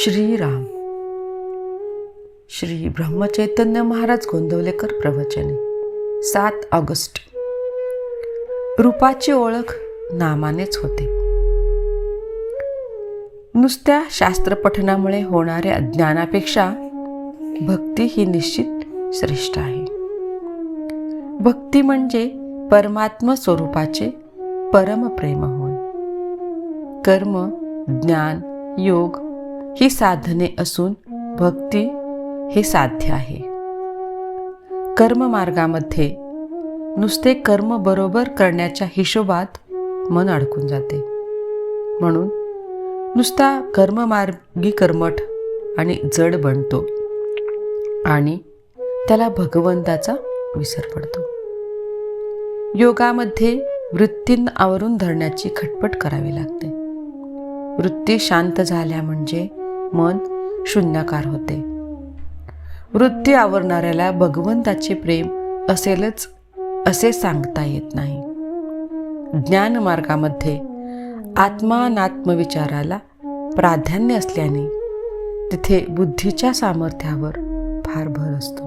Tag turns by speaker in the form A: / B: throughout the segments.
A: श्रीराम. श्री ब्रह्मचैतन्य महाराज गोंदवलेकर प्रवचने. सात ऑगस्ट. रूपाची ओळख नामानेच होते. नुसत्या शास्त्रपठनामुळे होणाऱ्या ज्ञानापेक्षा भक्ती ही निश्चित श्रेष्ठ आहे. भक्ती म्हणजे परमात्म स्वरूपाचे परमप्रेम होय. कर्म ज्ञान योग ही साधने असून भक्ती हे साध्य आहे. कर्ममार्गामध्ये नुसते कर्म बरोबर करण्याच्या हिशोबात मन अडकून जाते. म्हणून नुसता कर्ममार्गी कर्मठ आणि जड बनतो आणि त्याला भगवंताचा विसर पडतो. योगामध्ये वृत्तींना आवरून धरण्याची खटपट करावी लागते. वृत्ती शांत झाल्या म्हणजे मन शून्यकार होते. वृत्ती आवरणाऱ्याला भगवंताचे प्रेम असेलच असे सांगता येत नाही. ज्ञानमार्गामध्ये आत्मानात्मविचाराला प्राधान्य असल्याने तिथे बुद्धीच्या सामर्थ्यावर फार भर असतो.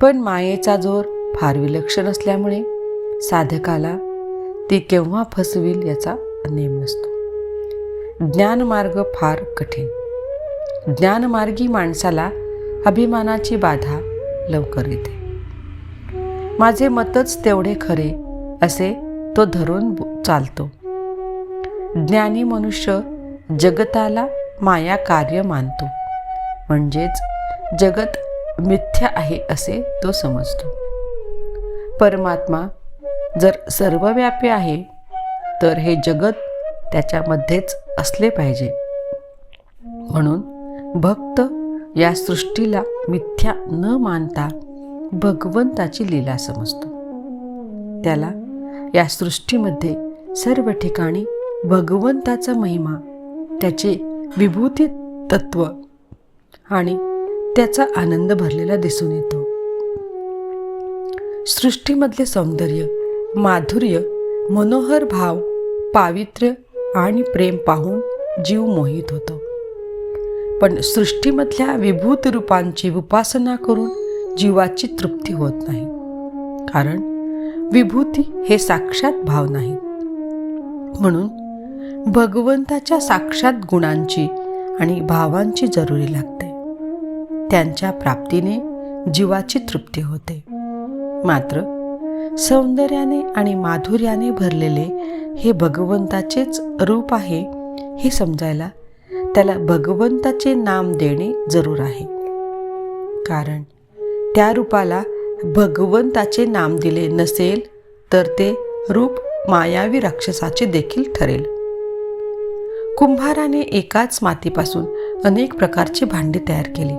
A: पण मायेचा जोर फार विलक्षण असल्यामुळे साधकाला ती केव्हा फसविल याचा नेम नसतो. ज्ञानमार्ग फार कठीण. ज्ञानमार्गी माणसाला अभिमानाची बाधा लवकर येते. माझे मतच तेवढे खरे असे तो धरून चालतो. ज्ञानी मनुष्य जगताला माया कार्य मानतो. म्हणजेच जगत मिथ्या आहे असे तो समजतो. परमात्मा जर सर्वव्यापी आहे तर हे जगत त्याच्यामध्येच असले पाहिजे. म्हणून भक्त या सृष्टीला मिथ्या न मानता भगवंताची लीला समजतो. त्याला या सृष्टीमध्ये सर्व ठिकाणी भगवंताचा महिमा त्याचे विभूती तत्व आणि त्याचा आनंद भरलेला दिसून येतो. सृष्टीमधले सौंदर्य माधुर्य मनोहर भाव पावित्र्य आणि प्रेम पाहून जीव मोहित होतो. पण सृष्टीमधल्या विभूत रूपांची उपासना करून जीवाची तृप्ती होत नाही. कारण विभूती हे साक्षात भाव नाही. म्हणून भगवंताच्या साक्षात गुणांची आणि भावांची जरुरी लागते. त्यांच्या प्राप्तीने जीवाची तृप्ती होते. मात्र सौंदर्याने आणि माधुर्याने भरलेले हे भगवंताचेच रूप आहे हे समजायला त्याला भगवंताचे नाम देणे जरूर आहे. कारण त्या रूपाला भगवंताचे नाम दिले नसेल तर ते रूप मायावी राक्षसाचे देखील ठरेल. कुंभाराने एकाच मातीपासून अनेक प्रकारची भांडी तयार केली.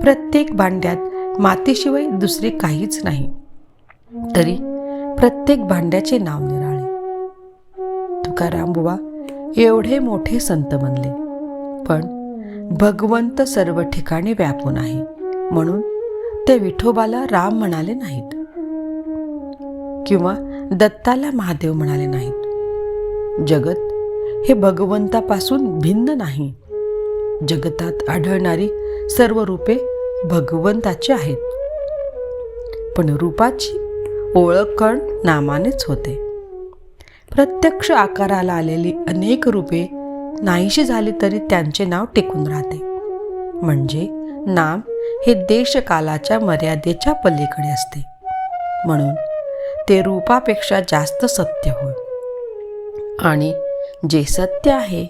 A: प्रत्येक भांड्यात मातीशिवाय दुसरे काहीच नाही. तरी प्रत्येक भांड्याचे नाव निराळे. तुकाराम बुवा एवढे मोठे संत बनले पण भगवंत सर्व ठिकाणी व्यापून आहे म्हणून ते विठोबाला राम म्हणाले नाहीत. किंवा दत्ताला महादेव म्हणाले नाहीत. जगत हे भगवंतापासून भिन्न नाही. जगतात आढळणारी सर्व रूपे भगवंताची आहेत. पण रूपाची ओळखण नामानेच होते. प्रत्यक्ष आकाराला आलेली अनेक रूपे नाहीशी झाली तरी त्यांचे नाव टिकून राहते. म्हणजे नाम हे देशकालाच्या मर्यादेच्या पलीकडे असते. म्हणून ते रूपापेक्षा जास्त सत्य होय. आणि जे सत्य आहे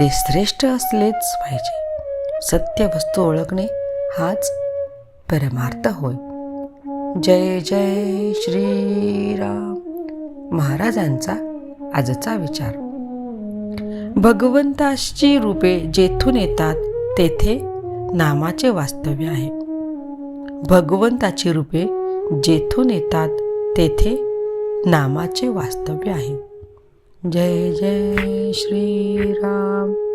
A: ते श्रेष्ठ असलेच पाहिजे. सत्य वस्तू ओळखणे हाच परमार्थ होय. जय जय श्रीराम. महाराजांचा आजचा विचार. भगवंताची रूपे जेथून येतात तेथे नामाचे वास्तव्य आहे. भगवंताची रूपे जेथून येतात तेथे नामाचे वास्तव्य आहे. जय जय श्रीराम.